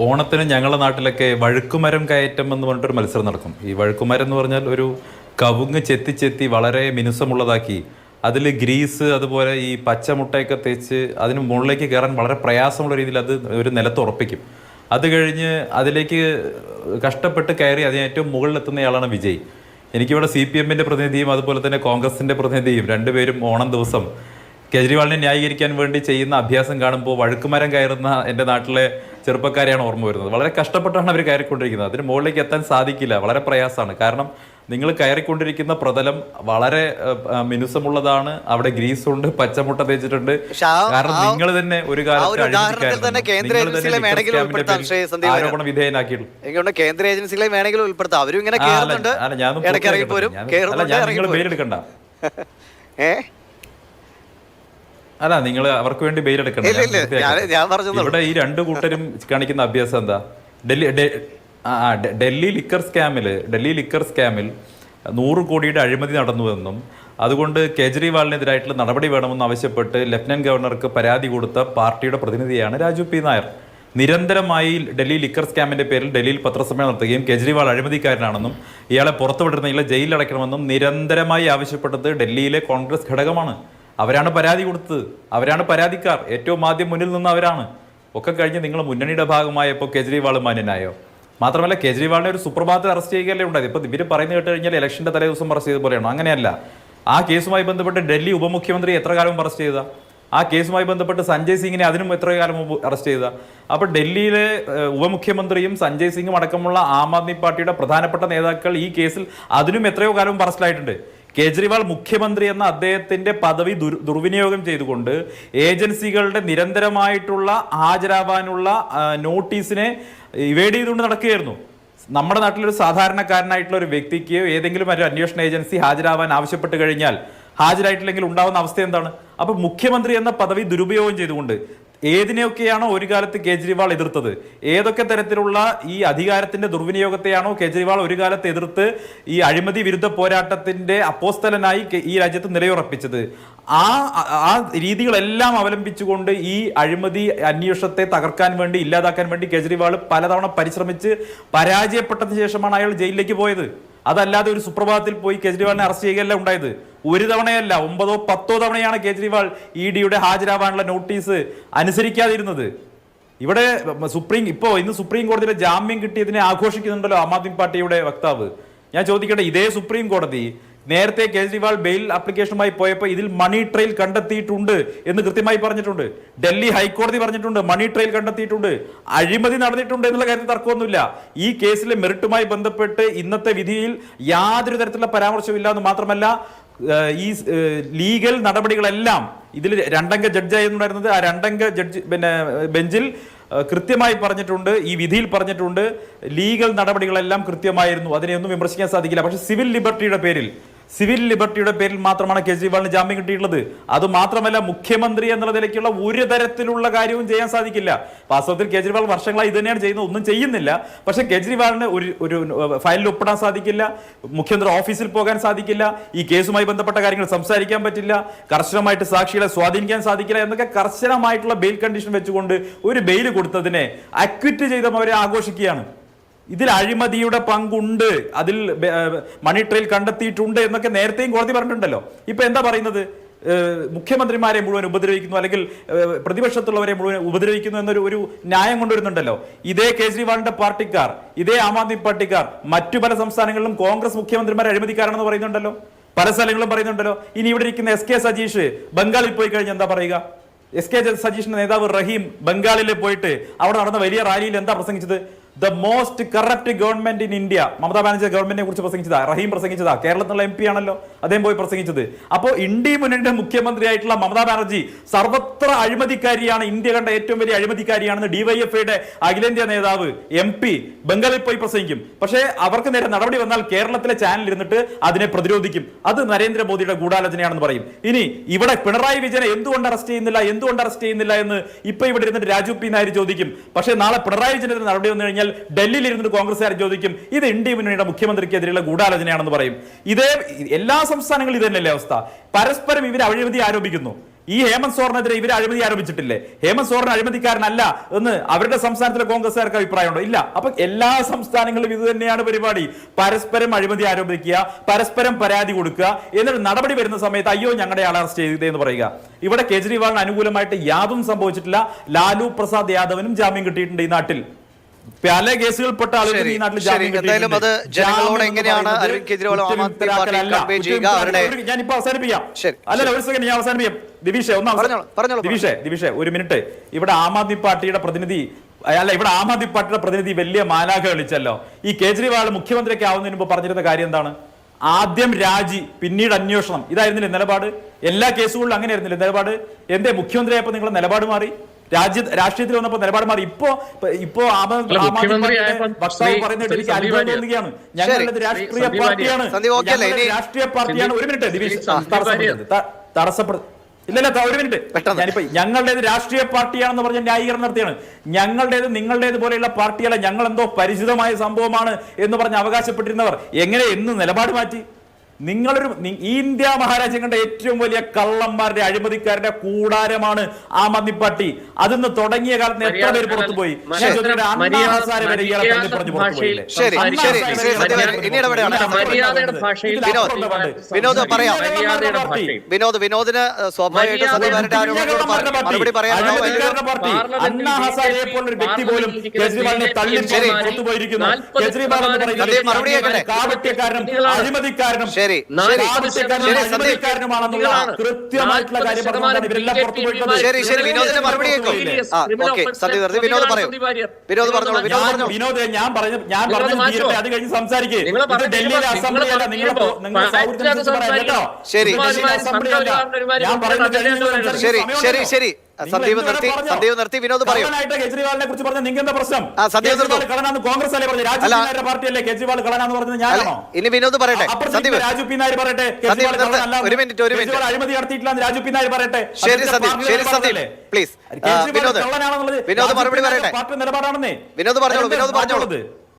ഓണത്തിന് ഞങ്ങളുടെ നാട്ടിലൊക്കെ വഴുക്കുമരം കയറ്റം എന്ന് പറഞ്ഞിട്ടൊരു മത്സരം നടക്കും. ഈ വഴുക്കുമരം എന്ന് പറഞ്ഞാൽ ഒരു കവുങ്ങ് ചെത്തി ചെത്തി വളരെ മിനുസമുള്ളതാക്കി അതിൽ ഗ്രീസ് അതുപോലെ ഈ പച്ചമുട്ടയൊക്കെ തേച്ച് അതിന് മുകളിലേക്ക് കയറാൻ വളരെ പ്രയാസമുള്ള രീതിയിൽ അത് ഒരു നിലത്ത് ഉറപ്പിക്കും. അത് കഴിഞ്ഞ് അതിലേക്ക് കഷ്ടപ്പെട്ട് കയറി അതിന് ഏറ്റവും മുകളിലെത്തുന്നയാളാണ് വിജയ്. എനിക്കിവിടെ സി പി എമ്മിന്റെ പ്രതിനിധിയും അതുപോലെ തന്നെ കോൺഗ്രസിന്റെ പ്രതിനിധിയും രണ്ടുപേരും ഓണം ദിവസം കേജ്രിവാളിനെ ന്യായീകരിക്കാൻ വേണ്ടി ചെയ്യുന്ന അഭ്യാസം കാണുമ്പോൾ വഴുക്കുമരം കയറുന്ന എന്റെ നാട്ടിലെ ചെറുപ്പക്കാരെയാണ് ഓർമ്മ വരുന്നത്. വളരെ കഷ്ടപ്പെട്ടാണ് അവർ കയറിക്കൊണ്ടിരിക്കുന്നത്. അതിന് മുകളിലേക്ക് എത്താൻ സാധിക്കില്ല. വളരെ പ്രയാസമാണ്. കാരണം നിങ്ങൾ കയറിക്കൊണ്ടിരിക്കുന്ന പ്രതലം വളരെ ഏഹ്, മിനുസമുള്ളതാണ്. അവിടെ ഗ്രീസ് ഉണ്ട് പച്ചമുട്ട തേച്ചിട്ടുണ്ട്. കാരണം നിങ്ങൾ തന്നെ ഒരു കാലത്ത് സന്ദീപ്. ആരോപണ വിധേയനാക്കിയിട്ടുള്ളൂ. കേന്ദ്ര ഏജൻസികളെ വേണമെങ്കിലും ഉൾപ്പെടുത്താം. അവരും ഇങ്ങനെ ഞാൻ കേറുന്നുണ്ട്. അല്ല, അല്ല നിങ്ങൾ അവർക്ക് വേണ്ടി ബെയിൽ എടുക്കണം ഇവിടെ ഈ രണ്ട് കൂട്ടരും കാണിക്കുന്ന അഭ്യാസം എന്താ? ഡൽഹി ആ, ഡൽഹി ലിക്കർ സ്കാമിൽ ഡൽഹി ലിക്കർ സ്കാമിൽ നൂറ് കോടിയുടെ അഴിമതി നടന്നുവെന്നും അതുകൊണ്ട് കേജ്രിവാളിനെതിരായിട്ടുള്ള നടപടി വേണമെന്ന് ആവശ്യപ്പെട്ട് ലഫ്റ്റനന്റ് ഗവർണർക്ക് പരാതി കൊടുത്ത പാർട്ടിയുടെ പ്രതിനിധിയാണ് രാജു പി. നായർ. നിരന്തരമായി ഡൽഹി ലിക്കർ സ്കാമിന്റെ പേരിൽ ഡൽഹിയിൽ പത്രസമ്മേളനം നടത്തുകയും കേജ്രിവാൾ അഴിമതിക്കാരനാണെന്നും ഇയാളെ പുറത്തുവിടുന്നില്ല ജയിലിൽ അടയ്ക്കണമെന്നും നിരന്തരമായി ആവശ്യപ്പെട്ടത് ഡൽഹിയിലെ കോൺഗ്രസ് ഘടകമാണ്. അവരാണ് പരാതി കൊടുത്തത്. അവരാണ് പരാതിക്കാർ. ഏറ്റവും ആദ്യം മുന്നിൽ നിന്ന് അവരാണ്. ഒക്കെ കഴിഞ്ഞ് നിങ്ങൾ മുന്നണിയുടെ ഭാഗമായപ്പോൾ കേജ്രിവാൾ മാന്യനായോ? മാത്രമല്ല കേജ്രിവാളിനെ ഒരു സുപ്രഭാതത്തിൽ അറസ്റ്റ് ചെയ്യുകയല്ലേ ഉണ്ടായത്. ഇപ്പോൾ ഇവർ പറയുന്നത് കേട്ട് കഴിഞ്ഞാൽ ഇലക്ഷന്റെ തലേ ദിവസം അറസ്റ്റ് ചെയ്ത പോലെയാണോ? അങ്ങനെയല്ല. ആ കേസുമായി ബന്ധപ്പെട്ട് ഡൽഹി ഉപമുഖ്യമന്ത്രി എത്ര കാലം അറസ്റ്റ് ചെയ്ത? ആ കേസുമായി ബന്ധപ്പെട്ട് സഞ്ജയ് സിംഗിനെ അതിനും എത്ര കാലം അറസ്റ്റ് ചെയ്ത? അപ്പോൾ ഡൽഹിയിലെ ഉപമുഖ്യമന്ത്രിയും സഞ്ജയ് സിംഗും അടക്കമുള്ള ആം ആദ്മി പാർട്ടിയുടെ പ്രധാനപ്പെട്ട നേതാക്കൾ ഈ കേസിൽ അതിനും എത്രയോ കാലം അറസ്റ്റിലായിട്ടുണ്ട്. കേജ്രിവാൾ മുഖ്യമന്ത്രി എന്ന അദ്ദേഹത്തിന്റെ പദവി ദുർ ദുർവിനിയോഗം ചെയ്തുകൊണ്ട് ഏജൻസികളുടെ നിരന്തരമായിട്ടുള്ള ഹാജരാവാനുള്ള നോട്ടീസിനെ ഇവേഡ് ചെയ്തുകൊണ്ട് നടക്കുകയായിരുന്നു. നമ്മുടെ നാട്ടിലൊരു സാധാരണക്കാരനായിട്ടുള്ള ഒരു വ്യക്തിക്ക് ഏതെങ്കിലും ഒരു അന്വേഷണ ഏജൻസി ഹാജരാവാൻ ആവശ്യപ്പെട്ട് കഴിഞ്ഞാൽ ഹാജരായിട്ടില്ലെങ്കിൽ ഉണ്ടാവുന്ന അവസ്ഥ എന്താണ്? അപ്പൊ മുഖ്യമന്ത്രി എന്ന പദവി ദുരുപയോഗം ചെയ്തുകൊണ്ട് ഏതിനെയൊക്കെയാണോ ഒരു കാലത്ത് കേജ്രിവാൾ എതിർത്തത്? ഏതൊക്കെ തരത്തിലുള്ള ഈ അധികാരത്തിന്റെ ദുർവിനിയോഗത്തെയാണോ കേജ്രിവാൾ ഒരു കാലത്ത് എതിർത്ത് ഈ അഴിമതി വിരുദ്ധ പോരാട്ടത്തിന്റെ അപ്പോസ്തലനായി ഈ രാജ്യത്ത് നിലയുറപ്പിച്ചത്? ആ ആ രീതികളെല്ലാം അവലംബിച്ചുകൊണ്ട് ഈ അഴിമതി അന്വേഷണത്തെ തകർക്കാൻ വേണ്ടി ഇല്ലാതാക്കാൻ വേണ്ടി കേജ്രിവാൾ പലതവണ പരിശ്രമിച്ച് പരാജയപ്പെട്ടതിന് ശേഷമാണ് അയാൾ ജയിലിലേക്ക് പോയത്. അതല്ലാതെ ഒരു സുപ്രഭാതത്തിൽ പോയി കേജ്രിവാളിനെ അറസ്റ്റ് ചെയ്യുകയല്ല ഉണ്ടായത്. ഒരു തവണയല്ല ഒമ്പതോ പത്തോ തവണയാണ് കേജ്രിവാൾ ഇ ഡിയുടെ ഹാജരാവാനുള്ള നോട്ടീസ് അനുസരിക്കാതിരുന്നത്. ഇവിടെ സുപ്രീം ഇപ്പോ ഇന്ന് സുപ്രീം കോടതിയിലെ ജാമ്യം കിട്ടിയതിനെ ആഘോഷിക്കുന്നുണ്ടല്ലോ ആം ആദ്മി പാർട്ടിയുടെ വക്താവ്. ഞാൻ ചോദിക്കട്ടെ ഇതേ സുപ്രീം കോടതി നേരത്തെ കേജ്രിവാൾ ബെയിൽ ആപ്ലിക്കേഷനുമായി പോയപ്പോൾ ഇതിൽ മണി ട്രെയിൽ കണ്ടെത്തിയിട്ടുണ്ട് എന്ന് കൃത്യമായി പറഞ്ഞിട്ടുണ്ട്. ഡൽഹി ഹൈക്കോടതി പറഞ്ഞിട്ടുണ്ട് മണി ട്രെയിൽ കണ്ടെത്തിയിട്ടുണ്ട്. അഴിമതി നടന്നിട്ടുണ്ട് എന്നുള്ള കാര്യത്തിൽ തർക്കമൊന്നുമില്ല. ഈ കേസിലെ മെറിറ്റുമായി ബന്ധപ്പെട്ട് ഇന്നത്തെ വിധിയിൽ യാതൊരു തരത്തിലുള്ള പരാമർശവും ഇല്ല എന്ന് മാത്രമല്ല ഈ ലീഗൽ നടപടികളെല്ലാം ഇതിൽ രണ്ടംഗ ജഡ്ജായിരുന്നുണ്ടായിരുന്നത്. ആ രണ്ടംഗ ജഡ്ജ് പിന്നെ ബെഞ്ചിൽ കൃത്യമായി പറഞ്ഞിട്ടുണ്ട് ഈ വിധിയിൽ പറഞ്ഞിട്ടുണ്ട്. ലീഗൽ നടപടികളെല്ലാം കൃത്യമായിരുന്നു. അതിനെയൊന്നും വിമർശിക്കാൻ സാധിക്കില്ല. പക്ഷെ സിവിൽ ലിബർട്ടിയുടെ പേരിൽ സിവിൽ ലിബർട്ടിയുടെ പേരിൽ മാത്രമാണ് കേജ്രിവാളിന് ജാമ്യം കിട്ടിയിട്ടുള്ളത്. അത് മാത്രമല്ല മുഖ്യമന്ത്രി എന്നുള്ള നിലയ്ക്കുള്ള ഒരു തരത്തിലുള്ള കാര്യവും ചെയ്യാൻ സാധിക്കില്ല. വാസ്തവത്തിൽ കേജ്രിവാൾ വർഷങ്ങളായി ഇത് തന്നെയാണ് ചെയ്യുന്നത്. ഒന്നും ചെയ്യുന്നില്ല. പക്ഷേ കേജ്രിവാളിന് ഒരു ഒരു ഫയലിൽ ഒപ്പിടാൻ സാധിക്കില്ല. മുഖ്യമന്ത്രി ഓഫീസിൽ പോകാൻ സാധിക്കില്ല. ഈ കേസുമായി ബന്ധപ്പെട്ട കാര്യങ്ങൾ സംസാരിക്കാൻ പറ്റില്ല. കർശനമായിട്ട് സാക്ഷികളെ സ്വാധീനിക്കാൻ സാധിക്കില്ല എന്നൊക്കെ കർശനമായിട്ടുള്ള ബെയിൽ കണ്ടീഷൻ വെച്ചുകൊണ്ട് ഒരു ബെയിൽ കൊടുത്തതിനെ അക്വിറ്റ് ചെയ്തവരെ ആഘോഷിക്കുകയാണ്. ഇതിൽ അഴിമതിയുടെ പങ്കുണ്ട്. അതിൽ മണി ട്രെയിൽ കണ്ടെത്തിയിട്ടുണ്ട് എന്നൊക്കെ നേരത്തെയും കോടതി പറഞ്ഞിട്ടുണ്ടല്ലോ. ഇപ്പൊ എന്താ പറയുന്നത്? മുഖ്യമന്ത്രിമാരെ മുഴുവൻ ഉപദ്രവിക്കുന്നു അല്ലെങ്കിൽ പ്രതിപക്ഷത്തുള്ളവരെ മുഴുവൻ ഉപദ്രവിക്കുന്നു എന്നൊരു ഒരു ന്യായം കൊണ്ടുവരുന്നുണ്ടല്ലോ. ഇതേ കേജ്രിവാളിന്റെ പാർട്ടിക്കാർ ഇതേ ആം ആദ്മി പാർട്ടിക്കാർ മറ്റു പല സംസ്ഥാനങ്ങളിലും കോൺഗ്രസ് മുഖ്യമന്ത്രിമാരെ അഴിമതിക്കാരാണെന്ന് പറയുന്നുണ്ടല്ലോ. പല സ്ഥലങ്ങളും പറയുന്നുണ്ടല്ലോ. ഇനി ഇവിടെ ഇരിക്കുന്ന എസ് കെ സജീഷ് ബംഗാളിൽ പോയി കഴിഞ്ഞാൽ എന്താ പറയുക? എസ് കെ സജീഷിന്റെ നേതാവ് റഹീം ബംഗാളിൽ പോയിട്ട് അവിടെ നടന്ന വലിയ റാലിയിൽ എന്താ പ്രസംഗിച്ചത്? The most corrupt government in India Mamata Banerjee ഗവൺമെന്റിനെ കുറിച്ച് പ്രസംഗിച്ചതാ. റഹീം പ്രസംഗിച്ചതാ. കേരളത്തിലുള്ള എം പി ആണല്ലോ അദ്ദേഹം പോയി പ്രസംഗിച്ചത്. അപ്പോൾ ഇന്ത്യ മുന്നണിയുടെ മുഖ്യമന്ത്രിയായിട്ടുള്ള മമതാ ബാനർജി സർവത്ര അഴിമതിക്കാരിയാണ്. ഇന്ത്യ കണ്ട ഏറ്റവും വലിയ അഴിമതിക്കാരിയാണെന്ന് ഡിവൈഎഫ്ഐയുടെ അഖിലേന്ത്യാ നേതാവ് എം പി ബംഗാളിൽ പോയി പ്രസംഗിക്കും. പക്ഷേ അവർക്ക് നേരെ നടപടി വന്നാൽ കേരളത്തിലെ ചാനൽ ഇരുന്നിട്ട് അതിനെ പ്രതിരോധിക്കും. അത് നരേന്ദ്രമോദിയുടെ ഗൂഢാലോചനയാണെന്ന് പറയും. ഇനി ഇവിടെ പിണറായി വിജയനെ എന്തുകൊണ്ട് അറസ്റ്റ് ചെയ്യുന്നില്ല? എന്തുകൊണ്ട് അറസ്റ്റ് ചെയ്യുന്നില്ല എന്ന് ഇപ്പൊ ഇവിടെ ഇരുന്നിട്ട് രാജു പി നായർ ചോദിക്കും. പക്ഷേ നാളെ പിണറായി വിജയനെതിരെ നടപടി വന്നു കഴിഞ്ഞാൽ ഡൽഹിയിൽ ഇരുന്നിട്ട് കോൺഗ്രസ്സുകാർ ചോദിക്കും ഇത് ഇന്ത്യ മുന്നണിയുടെ മുഖ്യമന്ത്രിക്കെതിരെയുള്ള ഗൂഢാലോചനയാണെന്ന് പറയും. ഇതേ എല്ലാ സംസ്ഥാനങ്ങളും ഇത് തന്നെയല്ലേ അവസ്ഥ. പരസ്പരം ഇവർ അഴിമതി ആരോപിക്കുന്നു. ഈ ഹേമന്ത് സോറിനെതിരെ ഇവർ അഴിമതി ആരോപിച്ചിട്ടില്ലേ? ഹേമന്ത് സോറിന് അഴിമതിക്കാരനല്ല എന്ന് അവരുടെ സംസ്ഥാനത്തിലെ കോൺഗ്രസ്സുകാർക്ക് അഭിപ്രായമുണ്ടോ? ഇല്ല. അപ്പൊ എല്ലാ സംസ്ഥാനങ്ങളിലും ഇത് തന്നെയാണ് പരിപാടി. പരസ്പരം അഴിമതി ആരോപിക്കുക പരസ്പരം പരാതി കൊടുക്കുക എന്നിട്ട് നടപടി വരുന്ന സമയത്ത് അയ്യോ ഞങ്ങളുടെ ആളെ അറസ്റ്റ് ചെയ്തേ എന്ന് പറയുക. ഇവിടെ കേജ്രിവാളിന് അനുകൂലമായിട്ട് യാതൊന്നും സംഭവിച്ചിട്ടില്ല. ലാലു പ്രസാദ് യാദവിനും ജാമ്യം കിട്ടിയിട്ടുണ്ട് ഈ നാട്ടിൽ. പല കേസുകൾപ്പെട്ട ആളുകൾ ഈ നാട്ടിൽ എന്തായാലും അത് ജനങ്ങളോട് എങ്ങനെയാണ് അരവിന്ദ് കെജ്രിവാളും ആം ആദ്മി. പാർട്ടിയും convey ചെയ്യുക? അവരുടെ- ഞാനിപ്പോ അവസാനിപ്പിക്കാം. അല്ലല്ല ഒരു സെക്കൻഡ് ഞാൻ അവസാനിപ്പിക്കാം. ദിവിഷേ ഒന്ന് ദിവിഷേ ദിവിഷേ ഒരു മിനിറ്റ്. ഇവിടെ ആം ആദ്മി പാർട്ടിയുടെ പ്രതിനിധി അല്ല ഇവിടെ ആം ആദ്മി പാർട്ടിയുടെ പ്രതിനിധി വലിയ മാലാഖ കളിച്ചല്ലോ. ഈ കേജ്രിവാൾ മുഖ്യമന്ത്രിയൊക്കെ ആവുന്നതിന് മുമ്പ് പറഞ്ഞിരുന്ന കാര്യം എന്താണ്? ആദ്യം രാജി പിന്നീട് അന്വേഷണം. ഇതായിരുന്നില്ലേ നിലപാട്? എല്ലാ കേസുകളിലും അങ്ങനെ ആയിരുന്നില്ലേ നിലപാട്? എന്തേ മുഖ്യമന്ത്രിയായപ്പോ നിങ്ങളുടെ നിലപാട് മാറി? രാജ്യ രാഷ്ട്രീയത്തിൽ വന്നപ്പോ നിലപാട് മാറി. ഇപ്പോ ഇപ്പോ വക്താവ് പറയുന്നത് എനിക്ക് അത്ഭുതം തോന്നുകയാണ് ഞങ്ങളുടെ ശരി. രാഷ്ട്രീയ പാർട്ടിയാണ്. സന്ദീപ് ഓക്കേ അല്ലേ? ഞങ്ങളുടെ ഇനി- രാഷ്ട്രീയ പാർട്ടിയാണ് ഒരു മിനിറ്റ്. സന്ദീപ് തടസ്സപ്പെടുന്നത്. ഇല്ലല്ല ഒരു മിനിറ്റ്. ഞാനിപ്പോ ഞങ്ങളുടേത് രാഷ്ട്രീയ പാർട്ടിയാണെന്ന് പറഞ്ഞ ന്യായീകരണം നടത്തിയാണ്. ഞങ്ങളുടേത് നിങ്ങളുടേത് പോലെയുള്ള പാർട്ടിയല്ല ഞങ്ങൾ എന്തോ പരിചിതമായ സംഭവമാണ് എന്ന് പറഞ്ഞ് അവകാശപ്പെട്ടിരുന്നവർ. എങ്ങനെ എന്ന് നിലപാട് മാറ്റി? നിങ്ങളൊരു ഇന്ത്യ മഹാരാജ്യം കണ്ട ഏറ്റവും വലിയ കള്ളന്മാരുടെ അഴിമതിക്കാരുടെ കൂടാരമാണ് ആം ആദ്മി പാർട്ടി. അതിന്ന് തുടങ്ങിയ കാലത്ത് എത്ര പേര് പുറത്തു പോയി? വിനോദ്, പറയാം. വിനോദ് വിനോദിന് സ്വാഭാവികമായിട്ട് മറുപടി പറയാനോ? പാർട്ടി. അണ്ണാ ഹസാരെ പോലൊരു വ്യക്തി പോലും കേജ്രിവാളിനെ തള്ളി ശരി. പുറത്തു പോയിരിക്കുന്നു. നാൽപ്പത് കേജ്രിവാൾ എന്ന് പറയുന്ന സന്ദീപ് വ്യക്തി മറുപടി കേൾക്കട്ടെ. കാപട്യക്കാരനും അഴിമതിക്കാരനും ശരി, ശരി. ശരി, വിനോദിന്റെ മറുപടി കേൾക്കും. ഓക്കെ. വെറുതെ വിനോദ് പറയൂ വിനോദ് പറഞ്ഞോളൂ. വിനോദ് പറഞ്ഞു വിനോദ് ഞാൻ പറഞ്ഞു ഞാൻ പറഞ്ഞു അത് കഴിഞ്ഞ് സംസാരിക്കേ. ഡൽഹിയിലെ അസംബ്ലി അല്ല നിങ്ങൾ ശരി. ശരി ശരി. സന്ദീപ് നിർത്തി? സന്ദീപ് നിർത്തി വിനോദ് പറയൂ. കേജ്രിവാളിനെ കുറിച്ച് പറഞ്ഞ നിങ്ങൾക്ക് എന്താ പ്രശ്നം? സന്ദീപ്. കോൺഗ്രസ് അല്ലേ പറഞ്ഞു രാജു അല്ല. പിന്നാരുടെ പാർട്ടിയല്ലേ കേജ്രിവാൾ കളനാന്ന് പറഞ്ഞത്? അല്ല, ഞാനാണോ? ഇനി വിനോദ് പറയട്ടെ. സന്ദീപ്. രാജു പി നായർ പറയട്ടെ. ഒരു മിനിറ്റ്, ഒരു മിനിറ്റ്. അഴിമതി നടത്തിയിട്ടില്ല രാജു പി നായർ പറയട്ടെ. ശരി സന്ദീപ്. ശരി സന്ദീപ്? പ്ലീസ്. വിനോദ്. വിനോദ് മറുപടി പറയട്ടെ. പാർട്ടി വിനോദ് പറഞ്ഞോളൂ വിനോദ് പറഞ്ഞോളൂ?